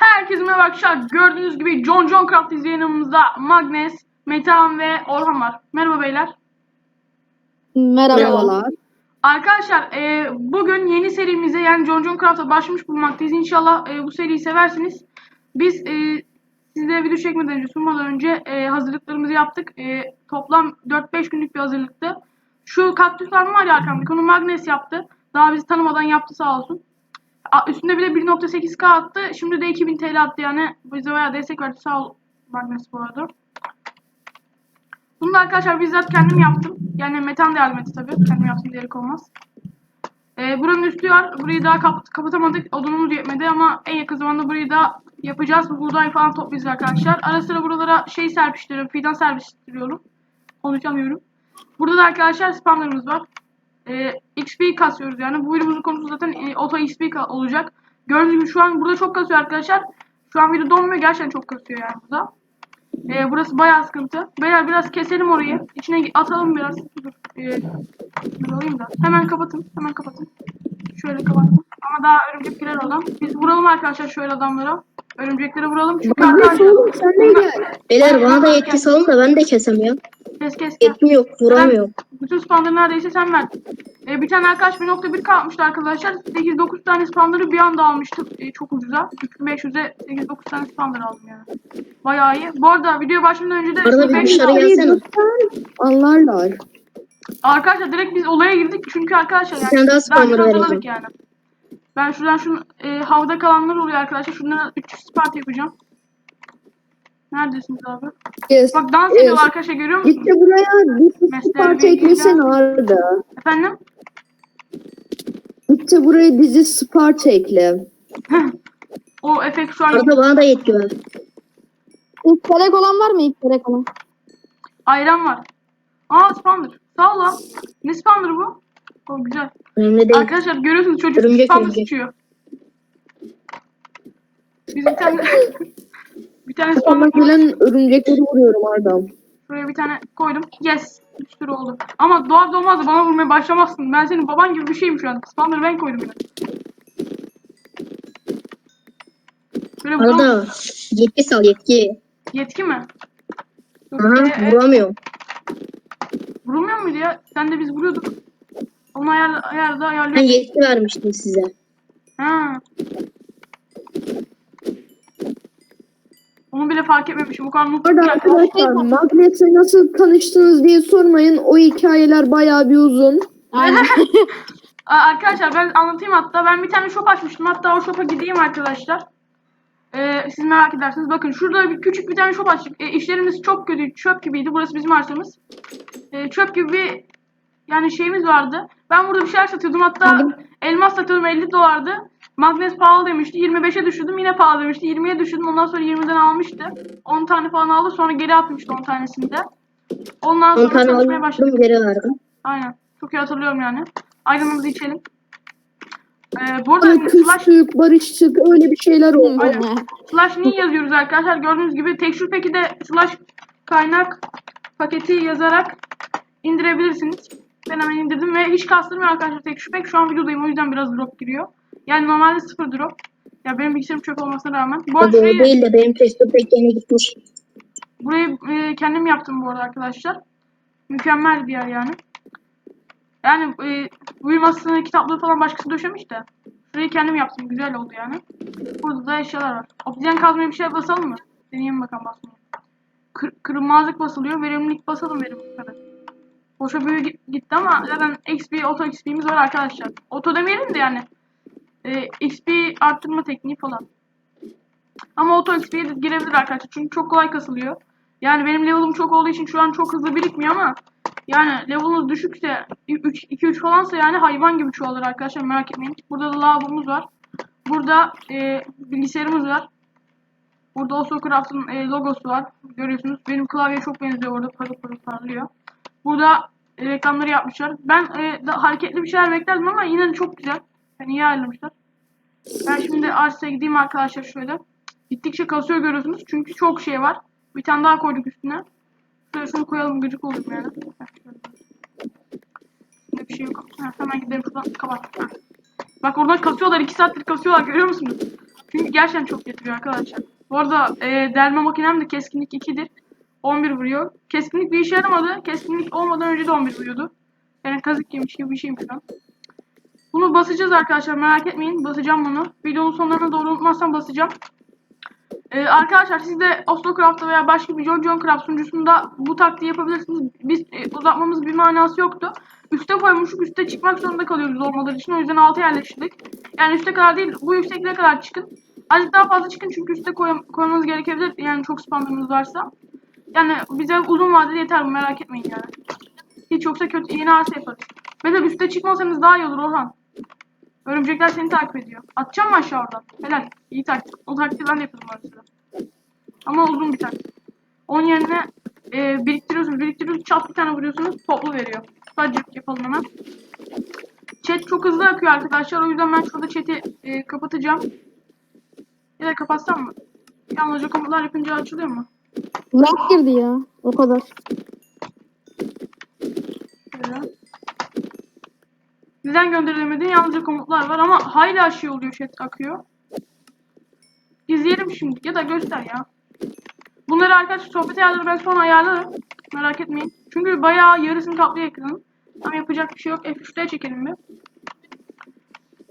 Herkese merhaba arkadaşlar. Gördüğünüz gibi John John Craft izleyenimizde Magnes, Metehan ve Orhan var. Merhaba beyler. Merhabalar. Arkadaşlar e, bugün yeni serimize yani John John Craft'a başlamış bulunmaktayız. İnşallah e, bu seriyi seversiniz. Biz e, sizlere video çekmeden önce, sunmadan önce e, hazırlıklarımızı yaptık. E, toplam 4-5 günlük bir hazırlıktı. Şu kaktüs farmı var ya arkamdaki onu Magnes yaptı. Daha bizi tanımadan yaptı sağ olsun. Üstünde bile 1.8k attı. Şimdi de 2000 TL attı yani. Bize bayağı destek verdi. Sağ ol Magnes bu arada. Bunu da arkadaşlar bizzat kendim yaptım. Yani Metan da yardım etti tabii. Kendim yaptım diyerek olmaz. Ee, buranın üstü var. Burayı daha kap- kapatamadık. Odunumuz yetmedi ama en yakın zamanda burayı da yapacağız. Buğday falan toplayacağız arkadaşlar. Ara sıra buralara şey serpiştiriyorum. Fidan serpiştiriyorum. Konuşamıyorum. Burada da arkadaşlar spamlarımız var. Ee, XP kasıyoruz yani. Bu videomuzun konusu zaten e, auto XP olacak. Gördüğünüz gibi şu an burada çok kasıyor arkadaşlar. Şu an video donmuyor. Gerçekten çok kasıyor yani burada. Ee, burası bayağı sıkıntı. Beyler biraz keselim orayı. İçine atalım biraz. Dur. Dur alayım da. Hemen kapatın. Hemen kapatın. Şöyle kapattım. Ama daha örümcek girer oradan. Biz vuralım arkadaşlar şöyle adamlara. Örümceklere vuralım. Çünkü Magnes arkadaşlar. oğlum sen de gel. Beyler bana da yetki salın da ben de kesemiyorum. Kes kes kes. Yetkim yok vuramıyorum. Bütün spamları neredeyse sen ver. Ee, bir tane arkadaş 1.1 kalmıştı arkadaşlar. 8-9 tane spamları bir anda almıştık. Ee, çok ucuza. 3500'e 8-9 tane spamları aldım yani. Bayağı iyi. Bu arada video başlamadan önce de Arada bir beş- dışarı gelsene. Anlarlar. Arkadaşlar direkt biz olaya girdik çünkü arkadaşlar Bir tane daha daha spamları vereceğim. hazırladık yani. Ben şuradan şunu e, havada kalanlar oluyor arkadaşlar. Şundan 300 spart yapacağım. Neredesiniz abi? Yes. Bak dans Evet. ediyorlar arkadaşlar görüyor musunuz? Git de buraya bir bir eklesene Arda. Efendim? Git de buraya dizi Sparta ekle. O efekt şu an Arada bana da yetki ver. İlk gerek olan var mı ilk gerek olan? ayran var. Aa spawner. Sağ ol lan. Ne spawner bu? O güzel. Önemli değil. Arkadaşlar görüyorsunuz çocuk Örümcek spamner örümcek. sıçıyor. Biz bir tane bir tane spawner gelen örümcekleri vuruyorum Arda. Şuraya bir tane koydum. Yes. Bir sürü oldu. Ama doğar doğmaz da bana vurmaya başlamazsın. Ben senin baban gibi bir şeyim şu an. Spawner'ı ben koydum yine. Böyle vuralım. Arada yetki sal yetki. Yetki mi? Dur, Aha e, e, vuramıyorum. vurulmuyor muydu ya? Sen de biz vuruyorduk. Onu ayar, ayarda Ben ayarlıyor. yetki vermiştim size. Ha. Onu bile fark etmemişim. O kadar mutlu ki arkadaşlar. Magnet'le nasıl tanıştınız diye sormayın. O hikayeler bayağı bir uzun. Aynen. Arkadaşlar ben anlatayım hatta. Ben bir tane shop açmıştım. Hatta o shop'a gideyim arkadaşlar. Ee, siz merak edersiniz. Bakın şurada bir küçük bir tane shop açtık. Ee, işlerimiz çok kötü. Çöp gibiydi. Burası bizim arsamız. Ee, çöp gibi bir yani şeyimiz vardı. Ben burada bir şeyler satıyordum. Hatta elmas satıyordum 50 dolardı. Magnes pahalı demişti. 25'e düşürdüm. Yine pahalı demişti. 20'ye düşürdüm. Ondan sonra 20'den almıştı. 10 tane falan aldı. Sonra geri atmıştı 10 tanesini de. Ondan 10 sonra tane çalışmaya başladık. aldım geri verdim. Aynen. Çok iyi hatırlıyorum yani. Ayranımızı içelim. Ee, bu arada Hani slash, küstük, barıştık öyle bir şeyler oldu. Aynen. slash ni yazıyoruz arkadaşlar. Gördüğünüz gibi tekstür peki de slash kaynak paketi yazarak indirebilirsiniz. Ben hemen indirdim ve hiç kastırmıyor arkadaşlar tekstür pek. Şu an videodayım o yüzden biraz drop giriyor. Yani normalde sıfır drop. Ya benim bilgisayarım çöp olmasına rağmen. Bu arada şurayı, değil de benim pek yeni gitmiş. burayı e, kendim yaptım bu arada arkadaşlar. Mükemmel bir yer yani. Yani e, uyumasını, kitaplığı falan başkası döşemiş de. Şurayı kendim yaptım. Güzel oldu yani. Burada da eşyalar var. Obsidian kazmaya bir şey basalım mı? Deneyelim bakalım basmayı. Kır, kırılmazlık basılıyor. Verimlilik basalım verimlilik kadar. Boşa büyü git- gitti ama zaten XP, auto XP'miz var arkadaşlar. Auto demeyelim de yani. E, XP arttırma tekniği falan. Ama auto XP'ye girebilir arkadaşlar. Çünkü çok kolay kasılıyor. Yani benim level'ım çok olduğu için şu an çok hızlı birikmiyor ama yani level'ınız düşükse 2-3 falansa yani hayvan gibi çoğalır arkadaşlar merak etmeyin. Burada da lavabomuz var. Burada e, bilgisayarımız var. Burada Osocraft'ın e, logosu var. Görüyorsunuz. Benim klavye çok benziyor orada parıl parıl parlıyor. Burada e, reklamları yapmışlar. Ben e, da hareketli bir şeyler beklerdim ama yine de çok güzel. Yani iyi ayarlamışlar. Ben şimdi arsaya gideyim arkadaşlar şöyle. Gittikçe kasıyor görüyorsunuz. Çünkü çok şey var. Bir tane daha koyduk üstüne. Şöyle koyalım gıcık oldum yani. Şimdi bir şey yok. Heh, hemen gidelim şuradan kapat. Heh. Bak oradan kasıyorlar. 2 saattir kasıyorlar görüyor musunuz? Çünkü gerçekten çok getiriyor arkadaşlar. Bu arada e, delme makinem de keskinlik 2'dir. 11 vuruyor. Keskinlik bir işe yaramadı. Keskinlik olmadan önce de 11 vuruyordu. Yani kazık yemiş gibi bir şeyim şu an. Bunu basacağız arkadaşlar merak etmeyin. Basacağım bunu. Videonun sonlarına doğru unutmazsam basacağım. Ee, arkadaşlar siz de Oslocraft'ta veya başka bir John John Craft sunucusunda bu taktiği yapabilirsiniz. Biz e, uzatmamız bir manası yoktu. Üste koymuşuk, üste çıkmak zorunda kalıyoruz olmaları için. O yüzden altı yerleştirdik. Yani üste kadar değil, bu yüksekliğe kadar çıkın. Azıcık daha fazla çıkın çünkü üste koy koymanız gerekebilir. Yani çok spamlarınız varsa. Yani bize uzun vadede yeter bu merak etmeyin yani. Hiç yoksa kötü yeni arsa yaparız. Beyler üste çıkmasanız daha iyi olur Orhan. Örümcekler seni takip ediyor. Atacağım mı aşağı oradan? Helal. İyi taktik. O taktiği ben de yapıyordum arasında. Ama uzun bir taktik. Onun yerine e, biriktiriyorsunuz, biriktiriyorsunuz, çat bir tane vuruyorsunuz, toplu veriyor. Sadece yapalım hemen. Chat çok hızlı akıyor arkadaşlar. O yüzden ben şurada chat'i e, kapatacağım. Ya da kapatsam mı? Yalnızca komutlar yapınca açılıyor mu? Lag girdi ya. O kadar. Neden gönderilemedi? Yalnızca komutlar var ama hala şey oluyor chat akıyor. İzleyelim şimdi ya da göster ya. Bunları arkadaşlar sohbet ayarları ben sonra ayarlarım. Merak etmeyin. Çünkü bayağı yarısını kaplıyor ekranın. Ama yapacak bir şey yok. F3'te çekelim bir.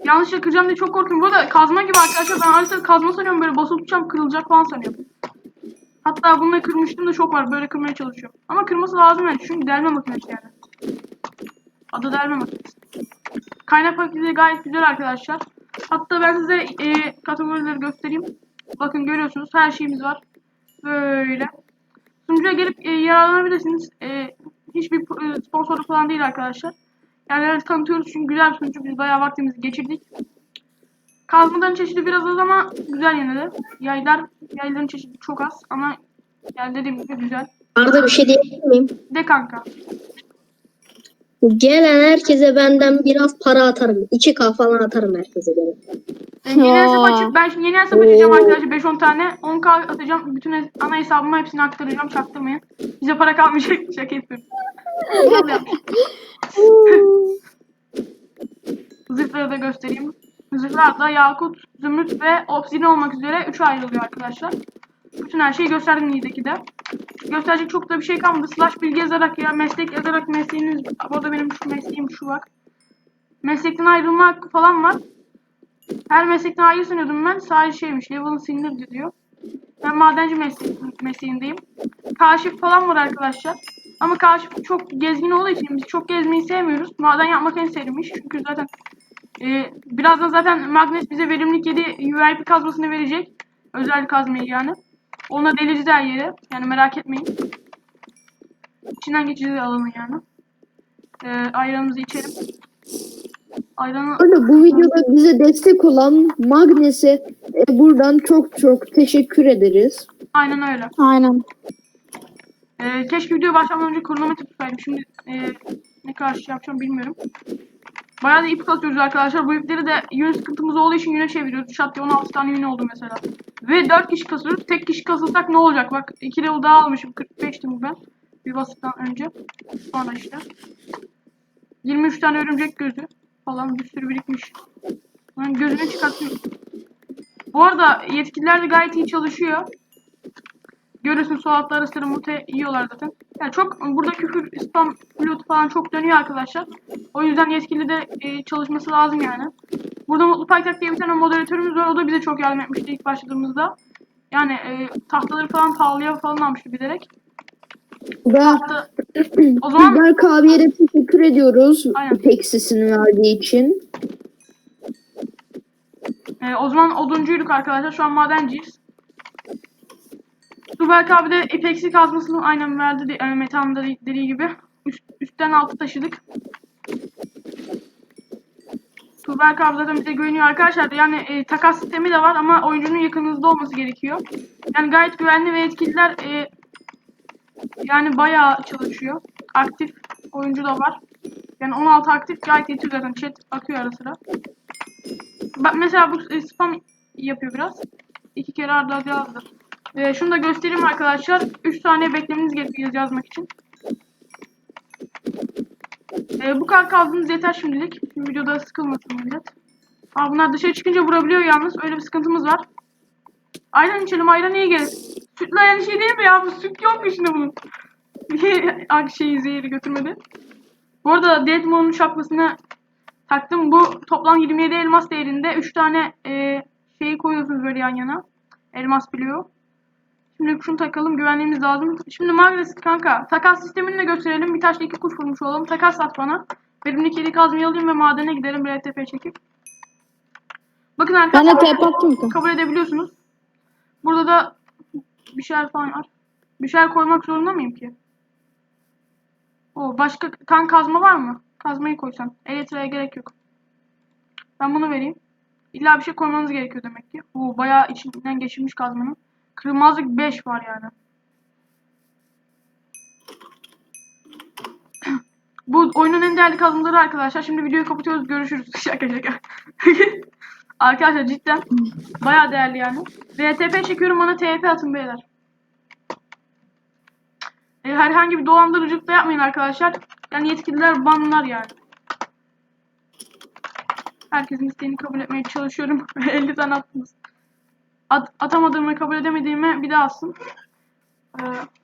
Yanlış kıracağım diye çok korkuyorum. Bu arada kazma gibi arkadaşlar ben haritada kazma sanıyorum böyle basılı tutacağım kırılacak falan sanıyorum. Hatta bununla kırmıştım da çok var. Böyle kırmaya çalışıyorum. Ama kırması lazım yani. Çünkü delme makinesi yani. Adı delme makinesi. Kaynak paketi gayet güzel arkadaşlar. Hatta ben size e, kategorileri göstereyim. Bakın görüyorsunuz her şeyimiz var. Böyle. Sunucuya gelip e, yararlanabilirsiniz. E, hiçbir e, sponsorluk falan değil arkadaşlar. Yani evet tanıtıyoruz çünkü güzel bir sunucu. Biz bayağı vaktimizi geçirdik. Kazmaların çeşidi biraz az ama güzel yine de. Yaylar, yayların çeşidi çok az ama yani dediğim gibi güzel. Arda bir şey diyebilir miyim? De kanka. Gelen herkese benden biraz para atarım. 2K falan atarım herkese göre. E, yeni hesap açıp ben şimdi yeni hesap açacağım arkadaşlar 5-10 tane 10k atacağım bütün ana hesabıma hepsini aktaracağım çaktırmayın bize para kalmayacak şaka yapıyorum. Zırhları da göstereyim Zırhlar da yakut, zümrüt ve obsidian olmak üzere 3 ayrılıyor arkadaşlar bütün her şeyi gösterdim Niğde'ki de gösterecek çok da bir şey kalmadı slash bilgi yazarak ya meslek yazarak mesleğiniz bu arada benim şu mesleğim şu bak meslekten ayrılma falan var her meslekten ayrı sanıyordum ben. Sadece şeymiş, level sinirdi diyor. Ben madenci meslek, mesleğindeyim. Kaşif falan var arkadaşlar. Ama kaşif çok gezgin olduğu için biz çok gezmeyi sevmiyoruz. Maden yapmak en sevdiğim iş. Çünkü zaten e, birazdan zaten Magnes bize verimlilik 7 UIP kazmasını verecek. Özel kazmayı yani. Ona deliriz her yere. Yani merak etmeyin. İçinden geçeceğiz alanı yani. E, ayranımızı içelim. Ayranı Öyle bu videoda bize destek olan Magnes'e e, buradan çok çok teşekkür ederiz. aynen öyle. Aynen. Ee, keşke video başlamadan önce kronometre tutsaydım. Şimdi e, ne kadar şey yapacağım bilmiyorum. Bayağı da ip kasıyoruz arkadaşlar. Bu ipleri de yün sıkıntımız olduğu için yüne çeviriyoruz. Şat diye 16 tane yün oldu mesela. Ve 4 kişi kasıyoruz. Tek kişi kasılsak ne olacak? Bak 2 level daha almışım. 45'tim ben. Bir basıktan önce. Sonra işte. 23 tane örümcek gözü falan bir sürü birikmiş. Ben gözünü çıkartıyorum. Bu arada yetkililer de gayet iyi çalışıyor. Altta ara sıra mute yiyorlar zaten. Yani çok burada küfür, spam, flüt falan çok dönüyor arkadaşlar. O yüzden yetkili de e, çalışması lazım yani. Burada Mutlu Paytak diye bir tane moderatörümüz var. O da bize çok yardım etmişti ilk başladığımızda. Yani e, tahtaları falan pahalıya falan almıştı bilerek. Ve Tahta, o zaman Berk abiye de teşekkür ediyoruz Aynen. ipek sesini verdiği için. e, o zaman oduncuyduk arkadaşlar. Şu an madenciyiz. Tuberk abi de epeksi kazmasını aynen verdi. Yani Metehan'ın da dediği gibi. Üst, üstten altı taşıdık. Tuberk abi zaten bize güveniyor arkadaşlar. Yani e, takas sistemi de var ama oyuncunun yakınınızda olması gerekiyor. Yani gayet güvenli ve yetkililer e, yani bayağı çalışıyor. Aktif oyuncu da var. Yani 16 aktif gayet yetiyor zaten. Chat akıyor ara sıra. Bak mesela bu e, spam yapıyor biraz. İki kere arda arda yazdı. Ee, şunu da göstereyim arkadaşlar. 3 saniye beklemeniz gerekiyor yazmak için. Ee, bu kadar kaldığınız yeter şimdilik. Şimdi videoda sıkılmasın millet. Aa, bunlar dışarı çıkınca vurabiliyor yalnız. Öyle bir sıkıntımız var. Ayran içelim. Ayran iyi gelir. Sütle aynı şey değil mi ya? Bu süt yok mu içinde bunun? Niye şeyi zehri götürmedi? Bu arada Deadmoon'un şapkasını taktım. Bu toplam 27 elmas değerinde. 3 tane e, şeyi koyuyorsunuz böyle yan yana. Elmas biliyor. Şimdi şunu takalım. Güvenliğimiz lazım. Şimdi Magnes kanka. Takas sistemini de gösterelim. Bir taşla iki kuş vurmuş olalım. Takas at bana. Verimli kedi kazmayı alayım ve madene gidelim. Bir tepe çekip. Bakın Ben de arkadaşlar. Attım kabul edebiliyorsunuz. Burada da bir şeyler falan var. Bir şeyler koymak zorunda mıyım ki? O başka kan kazma var mı? Kazmayı koysan. Elektriğe gerek yok. Ben bunu vereyim. İlla bir şey koymanız gerekiyor demek ki. Bu bayağı içinden geçirmiş kazmanın. Kırmızılık 5 var yani. Bu oyunun en değerli kazmaları arkadaşlar. Şimdi videoyu kapatıyoruz. Görüşürüz. Şaka şaka. arkadaşlar cidden bayağı değerli yani. RTP çekiyorum bana TP atın beyler. E, herhangi bir dolandırıcılık da yapmayın arkadaşlar. Yani yetkililer banlar yani. Herkesin isteğini kabul etmeye çalışıyorum. 50 tane attınız. At, atamadığımı kabul edemediğimi bir daha atsın. Ee,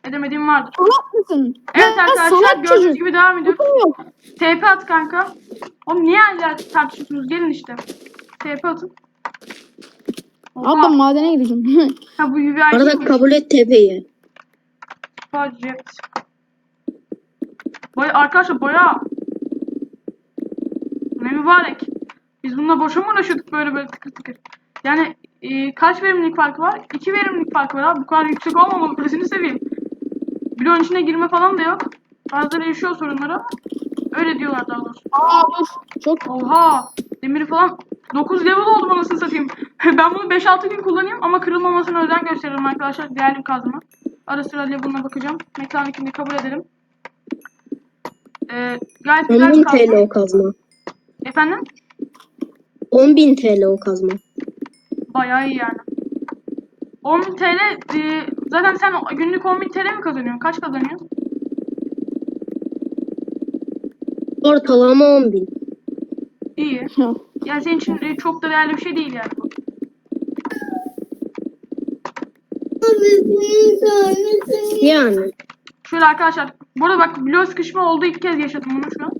edemediğim vardır. Salak mısın? Evet arkadaşlar gördüğünüz çocuk. gibi devam yok. TP at kanka. Oğlum niye hala tartışıyorsunuz? Gelin işte. TP atın. Oha. Abla madene gideceğim. Ha bu UVI Arada değilmiş. kabul et tepeyi. Budget. Baya, arkadaşlar baya ne mübarek. Biz bununla boşa mı uğraşıyorduk böyle böyle tıkır tıkır. Yani e, kaç verimlilik farkı var? 2 verimlilik farkı var abi. Bu kadar yüksek olmamalı. Presini seveyim. Bloğun içine girme falan da yok. Bazıları yaşıyor sorunları. Öyle diyorlar daha doğrusu. Aa dur. Çok Oha! Demiri falan 9 level oldum anasını satayım. ben bunu 5-6 gün kullanayım ama kırılmamasına özen gösteririm arkadaşlar. Değerli bir kazma. Ara sıra level'ına bakacağım. Mekanikini kabul edelim. Ee, gayet güzel bir 10.000 kazma. TL o kazma. Efendim? 10.000 TL o kazma. Bayağı iyi yani. 10 TL e, zaten sen günlük 10 TL mi kazanıyorsun? Kaç kazanıyorsun? Ortalama 10.000. İyi. Ya. Yani senin için e, çok da değerli bir şey değil yani bu. Yani. Şöyle arkadaşlar. Burada bak bloğu sıkışma oldu. ilk kez yaşadım bunu şu an.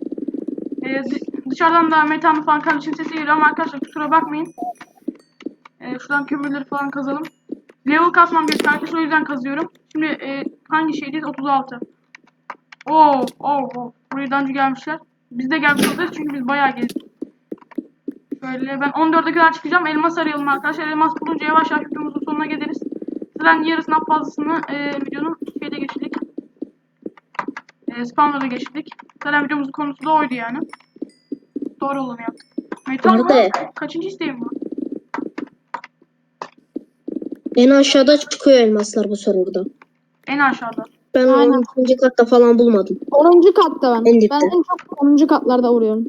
Ee, dı- dışarıdan da metanlı falan kardeşin sesi geliyor ama arkadaşlar kusura bakmayın. Ee, şuradan kömürleri falan kazalım. Level kasmam gerekiyor arkadaşlar o yüzden kazıyorum. Şimdi e, hangi şeydeyiz? 36. Oo, oo, oo. Buraya daha önce gelmişler. Biz de gelmiş olacağız çünkü biz bayağı gezdik. Şöyle ben 14'e kadar çıkacağım. Elmas arayalım arkadaşlar. Elmas bulunca yavaş yavaş videomuzun sonuna geliriz. Zaten yarısından fazlasını e, videonun şeyde geçirdik. E, spamlara geçtik. Zaten videomuzun konusu da oydu yani. Doğru olanı yaptık. Metal mı? Kaçıncı isteğim bu? En aşağıda çıkıyor elmaslar bu serverda. En aşağıda. Ben Aynen. 12. katta falan bulmadım. 10. katta ben. En dipte. Ben en çok 10. katlarda vuruyorum.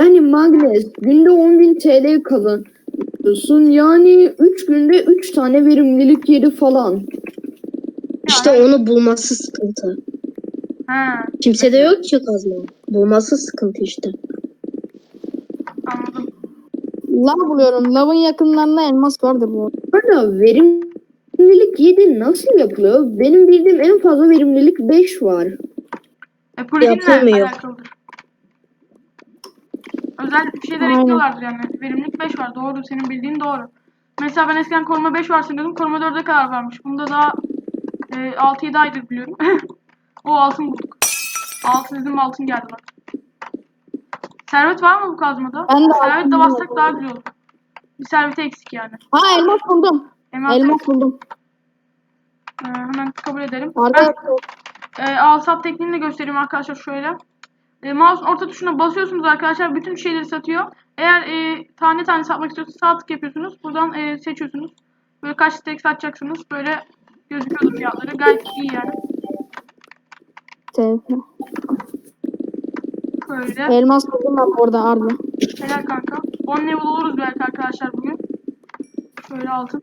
Yani Magnes günde 10.000 TL kazanıyorsun. Yani 3 günde 3 tane verimlilik yeri falan. İşte onu bulması sıkıntı. He, Kimsede yok ki kazma. Bulması sıkıntı işte. Lav buluyorum. Lavın yakınlarında elmas vardır bu. Burada verimlilik 7 nasıl yapılıyor? Benim bildiğim en fazla verimlilik 5 var. E, Yapılmıyor. alakalıdır. Özel bir şeyler Aynen. ekliyorlardır yani. Verimlilik 5 var. Doğru. Senin bildiğin doğru. Mesela ben eskiden koruma 5 var sanıyordum. Koruma 4'e kadar varmış. Bunda daha e, 6-7 aydır biliyorum. o altın bulduk. Altın dedim altın geldi bak. Servet var mı bu kazmada? Ben de Servet de bassak daha güzel olur. Bir serveti eksik yani. Ha elmas buldum. Elmas Elmas buldum. e, hemen kabul edelim. Arda Ben e, al sat tekniğini de göstereyim arkadaşlar şöyle. E, mouse'un orta tuşuna basıyorsunuz arkadaşlar. Bütün şeyleri satıyor. Eğer e, tane tane satmak istiyorsanız sağ tık yapıyorsunuz. Buradan e, seçiyorsunuz. Böyle kaç tek satacaksınız. Böyle gözüküyordu fiyatları. Gayet iyi yani. TP. Böyle. Elmas buldum ben orada Arda. Helal kanka. 10 level oluruz belki arkadaşlar bugün. Şöyle altın.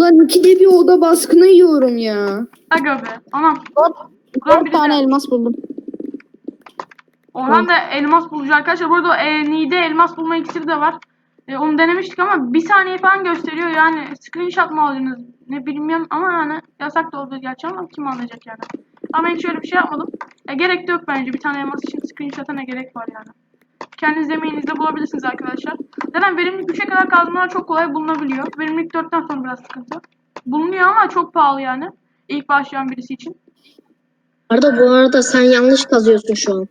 Lan ikide bir oda baskını yiyorum ya. Aga be. Anam. Buradan dört biri tane de- elmas buldum. Orhan da elmas bulucu arkadaşlar. Burada e, Nide elmas bulma iksiri de var. E, onu denemiştik ama bir saniye falan gösteriyor. Yani screenshot mı alacaksınız? Ne bilmiyorum ama yani yasak da olabilir gerçi ama kim anlayacak yani. Ama hiç öyle bir şey yapmadım. E, gerek de yok bence. Bir tane elmas için screenshot'a ne gerek var yani. Kendiniz emeğinizle bulabilirsiniz arkadaşlar. Zaten verimlilik 3'e kadar kazmalar çok kolay bulunabiliyor. Verimlilik 4'ten sonra biraz sıkıntı. Bulunuyor ama çok pahalı yani. İlk başlayan birisi için. Arda bu arada sen yanlış kazıyorsun şu an.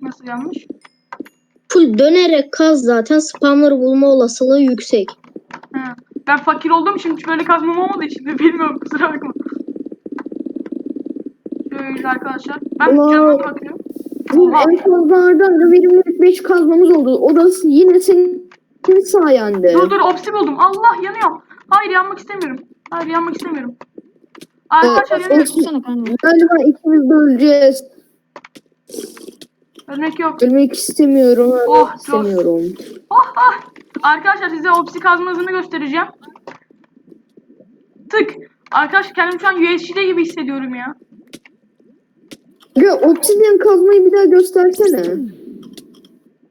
Nasıl yanlış? Full dönerek kaz zaten spamları bulma olasılığı yüksek. He. Ben fakir olduğum için hiç böyle kazmam olmadığı için de bilmiyorum kusura bakma. Şöyle arkadaşlar. Ben Wow. canıma bakıyorum. Bizim en fazla arda arda verimlilik 5 kazmamız oldu. O da yine senin sayende. Dur dur opsi buldum. Allah yanıyorum. Hayır yanmak istemiyorum. Hayır yanmak istemiyorum. Arkadaşlar Evet, yanıyorum. Galiba ikimiz de öleceğiz. Ölmek yok. Ölmek istemiyorum. Ölmek Oh, istemiyorum. Oh, ah. Arkadaşlar size opsi kazma hızını göstereceğim. Tık. Arkadaşlar kendimi şu an USG'de gibi hissediyorum ya. Ya obsidiyen kazmayı bir daha göstersene.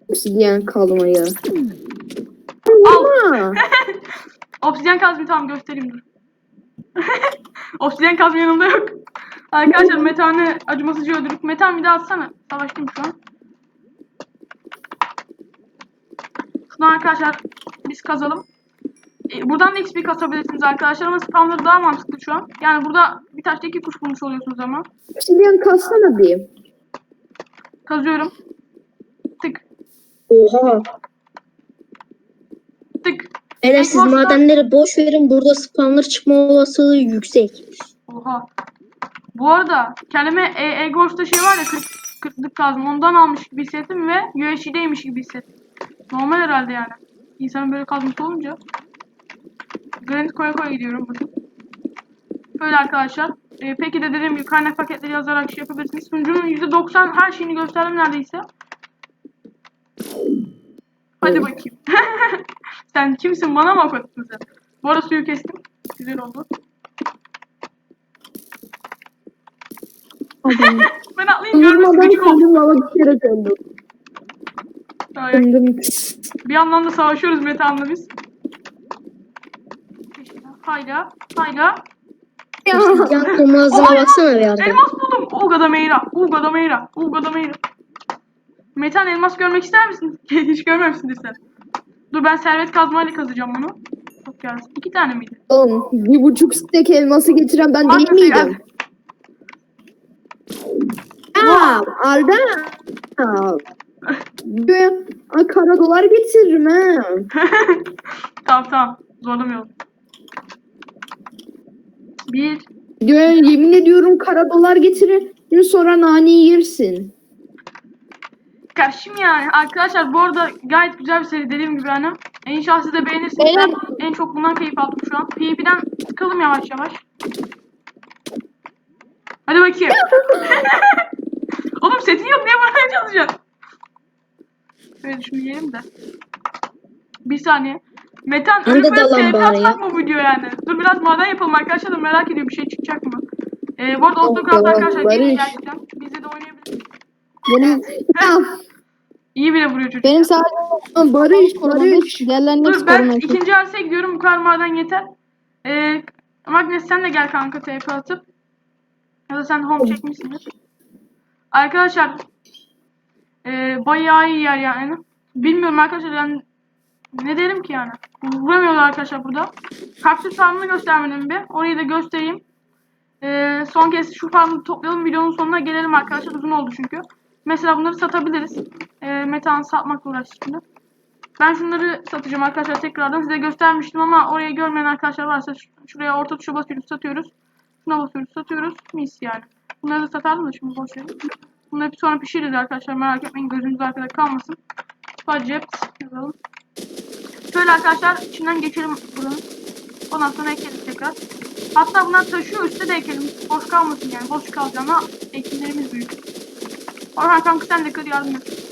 Obsidiyen kazmayı. Ama Obsidyen kazmayı tamam göstereyim dur. Obsidyen kazma yanımda yok. Arkadaşlar Metan'ı acımasızca öldürdük. Metan bir daha atsana. Savaştım şu an. Şunu arkadaşlar biz kazalım. E, buradan da XP kasabilirsiniz arkadaşlar ama spamları daha mantıklı şu an. Yani burada bir taşta iki kuş bulmuş oluyorsunuz ama. obsidiyen kazsana bir. Kazıyorum. Tık Oha. tık. Eğer siz boşta- madenleri boş verin burada spamlar çıkma olasılığı yüksek. Oha. Bu arada kendime e Egors'ta şey var ya 40, 40'lık kazma ondan almış gibi hissettim ve USG'deymiş gibi hissettim. Normal herhalde yani. İnsanın böyle kazması olunca. Granit koya koya gidiyorum burada. Böyle arkadaşlar. E, peki de dediğim gibi kaynak paketleri yazarak şey yapabilirsiniz. Sunucunun %90 her şeyini gösterdim neredeyse. Hadi bakayım. sen kimsin bana mı okuttun sen? Bu arada suyu kestim. Güzel oldu. Ben atlayayım görmesi gıcık oldu. düşerek öldüm. Ay, Öldüm. Bir yandan da savaşıyoruz Metehan'la biz. Hayla, hayla. Ya. Yan kırmızına baksana bir Arda. Elmas buldum. Uga da meyra, Uga da meyra, Uga da meyra. Metehan elmas görmek ister misin? Hiç görmemişsindir sen. Dur ben servet kazmayla kazacağım bunu. Çok gelsin. İki tane miydi? Oğlum bir buçuk stek elması getiren ben değil miydim? Aa, Arda. Aa, Diyor, Ay, kara dolar getiririm ha. tamam tamam. Zorlamıyorum. Bir. Diyor, yemin ediyorum kara dolar getirir sonra naneyi yersin. Karşım yani. Arkadaşlar bu arada gayet güzel bir seri dediğim gibi hani. İnşallah siz de beğenirsiniz. Ben en çok bundan keyif aldım şu an. PvP'den çıkalım yavaş yavaş. Hadi bakayım. Oğlum setin yok niye vurmaya çalışıyorsun? Şöyle şunu yiyelim de. Bir saniye. Metan Ben de ölüp ölüp dalan bari ya. atmak mı bu video yani? Dur biraz maden yapalım arkadaşlar da merak ediyor bir şey çıkacak mı? Ee, bu arada Autocraft tamam, arkadaşlar Barış. gelin gerçekten. Bizde de oynayabiliriz. Benim Ah, İyi bile vuruyor çocuk. Benim sadece Barış. Barış. Hepsi Dur ben ikinci arsaya gidiyorum. Bu kadar maden yeter. Ee, Magnes sen de gel kanka TP atıp. Ya da sen home çekmişsindir. Arkadaşlar ee, bayağı iyi yer yani. Bilmiyorum arkadaşlar yani ne derim ki yani. Vuramıyorlar arkadaşlar burada. Kaktüs farmını göstermedim bir. Orayı da göstereyim. Ee, son kez şu farmı toplayalım. Videonun sonuna gelelim arkadaşlar. Uzun oldu çünkü. Mesela bunları satabiliriz. Ee, metan satmakla uğraştık şimdi. Ben şunları satacağım arkadaşlar tekrardan size göstermiştim ama orayı görmeyen arkadaşlar varsa şuraya orta tuşa basıyoruz satıyoruz. Şuna basıyoruz satıyoruz. Mis yani. Bunları da satardım da şimdi boş verin. Bunları sonra pişiririz arkadaşlar merak etmeyin gözünüz arkada kalmasın. Budget yazalım. Şöyle arkadaşlar içinden geçelim buranın. Ondan sonra ekleriz tekrar. Hatta bunlar taşıyor üstte de ekelim. Boş kalmasın yani. Boş kalacağına ekinlerimiz büyük. Orhan kanka sen de kır yardım et.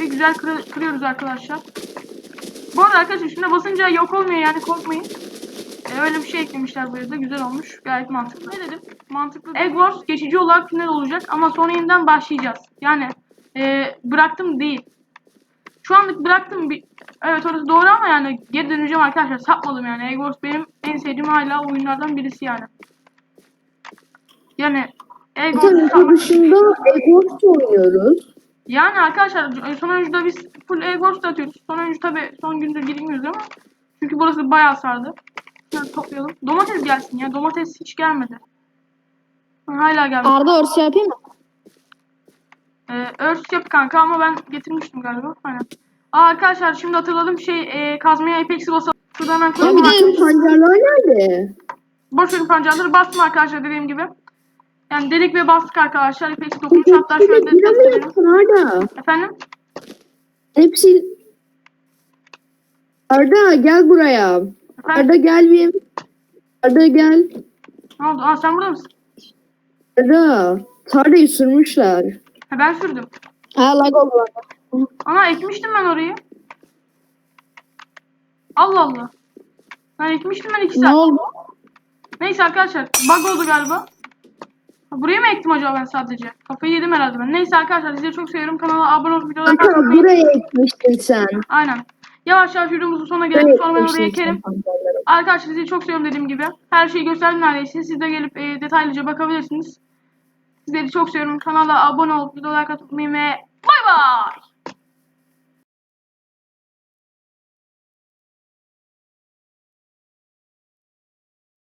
Bir güzel kırı- kırıyoruz arkadaşlar. Bu arada arkadaşlar şuna basınca yok olmuyor yani korkmayın. Ee, öyle bir şey eklemişler buraya da güzel olmuş. Gayet mantıklı. Ne dedim? Mantıklı. Egg Wars geçici olarak final olacak ama sonra yeniden başlayacağız. Yani e, bıraktım değil. Şu anlık bıraktım bir Evet orası doğru ama yani geri döneceğim arkadaşlar. Sapmadım yani. Wars benim en sevdiğim hala oyunlardan birisi yani. Yani sapmak- dışında Egos oynuyoruz. Yani arkadaşlar son oyuncuda biz full Wars atıyoruz. Son oyuncu tabi son gündür girmiyoruz ama. Çünkü burası bayağı sardı. Şöyle toplayalım. Domates gelsin ya. Domates hiç gelmedi. Ha, Hala gelmedi. Arda örs yapayım mı? Ee, örs yap kanka ama ben getirmiştim galiba. Aynen. Aa, arkadaşlar şimdi hatırladım şey e, kazmaya Apex'i basalım. Şurada hemen Ya koyalım. bir de- pancarlar nerede? Boş verin pancarları bastım arkadaşlar dediğim gibi. Yani dedik ve bastık arkadaşlar. Apex dokunmuş hatta şöyle de Arda? Efendim? Hepsi... Arda gel buraya. Efendim? Arda gel bir. Arda gel. Ne oldu? Aa sen burada mısın? Arda. Tarlayı sürmüşler. Ha, ben sürdüm. Ha lag oldu bende. Ana ekmiştim ben orayı. Allah Allah. Ben ekmiştim ben iki Ne saat. oldu? Neyse arkadaşlar bug oldu galiba. Ha, buraya mı ektim acaba ben sadece? Kafayı yedim herhalde ben. Neyse arkadaşlar sizleri çok seviyorum. Kanala abone olup videoları paylaşmayı. buraya ekmiştin sen. Aynen. Yavaş yavaş videomuzun sonuna gelelim. Sonra ben oraya ekerim. Arkadaşlar sizi çok seviyorum dediğim gibi. Her şeyi gösterdim neredeyse. Siz de gelip e, detaylıca bakabilirsiniz. Sizleri çok seviyorum. Kanala abone olup videoları katılmayı ve bay bay.